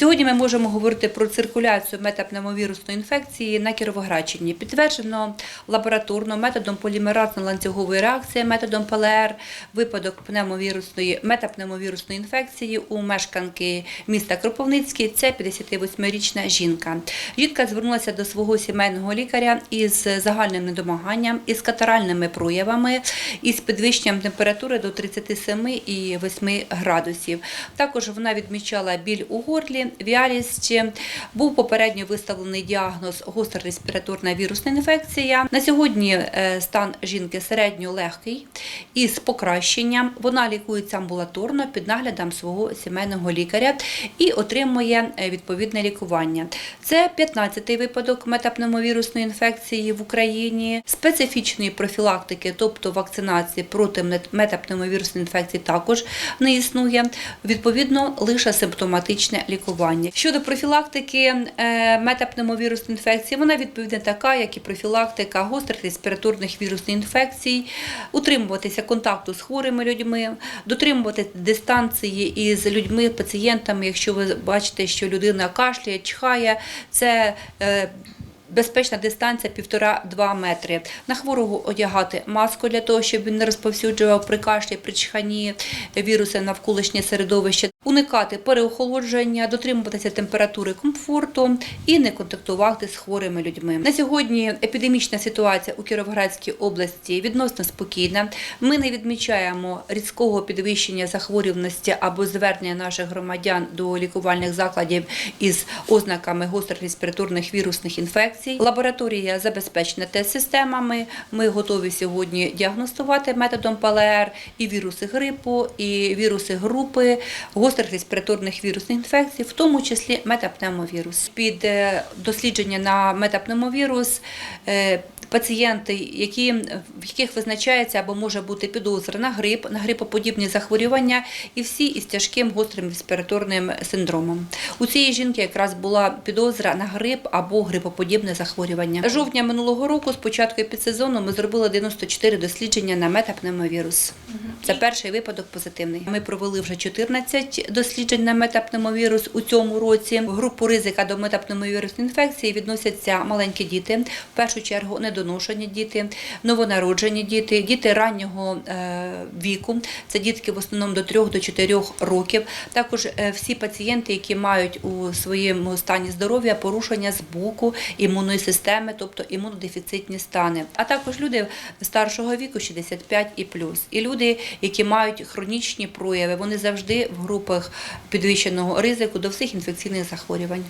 Сьогодні ми можемо говорити про циркуляцію метапневмовірусної інфекції на Кіровоградщині. Підтверджено лабораторно методом полімеразно-ланцюгової реакції, методом ПЛР, випадок пневмовірусної, метапневмовірусної інфекції у мешканки міста Кропивницький. Це 58-річна жінка. Жінка звернулася до свого сімейного лікаря із загальним недомаганням, із катаральними проявами, із підвищенням температури до 37,8 градусів. Також вона відмічала біль у горлі, вялість. Був попередньо виставлений діагноз гостра респіраторна вірусна інфекція. На сьогодні е, стан жінки середньо легкий із покращенням. Вона лікується амбулаторно під наглядом свого сімейного лікаря і отримує е, відповідне лікування. Це 15-й випадок метапневмовірусної інфекції в Україні, специфічної профілактики, тобто вакцинації проти мет- метапневмовірусної інфекції також не існує. Відповідно, лише симптоматичне лікування. Щодо профілактики е, метапневмовірусної інфекції, вона відповідно така, як і профілактика гострих респіраторних вірусних інфекцій, утримуватися контакту з хворими людьми, дотримувати дистанції із людьми, пацієнтами. Якщо ви бачите, що людина кашляє, чхає, це е, Безпечна дистанція 1,5-2 метри. На хворого одягати маску для того, щоб він не розповсюджував при кашлі, при чханні віруси навколишнє середовище. Уникати переохолодження, дотримуватися температури комфорту і не контактувати з хворими людьми. На сьогодні епідемічна ситуація у Кіровоградській області відносно спокійна. Ми не відмічаємо різкого підвищення захворюваності або звернення наших громадян до лікувальних закладів із ознаками гострих респіраторних вірусних інфекцій. Лабораторія забезпечена тест-системами. Ми готові сьогодні діагностувати методом ПЛР і віруси грипу, і віруси групи гострих респіраторних вірусних інфекцій, в тому числі метапневмовірус. Під е, дослідження на метапневмовірус е, пацієнти, які, в яких визначається або може бути підозра на грип, на грипоподібні захворювання, і всі із тяжким гострим респіраторним синдромом. У цієї жінки якраз була підозра на грип або грипоподібне захворювання. Жовтня минулого року, з початку підсезону, ми зробили 94 дослідження на метапневмовірус. Це перший випадок позитивний. Ми провели вже 14 досліджень на метапневмовірус у цьому році. В групу ризика до метапневмовірусної інфекції відносяться маленькі діти, в першу чергу недоношені діти, новонароджені діти, діти раннього е, віку. Це дітки в основному до 3 до 4 років. Також е, всі пацієнти, які мають у своєму стані здоров'я порушення збуку імунної системи, тобто імунодефіцитні стани, а також люди старшого віку 65 і плюс, і люди, які мають хронічні прояви, вони завжди в групах підвищеного ризику до всіх інфекційних захворювань.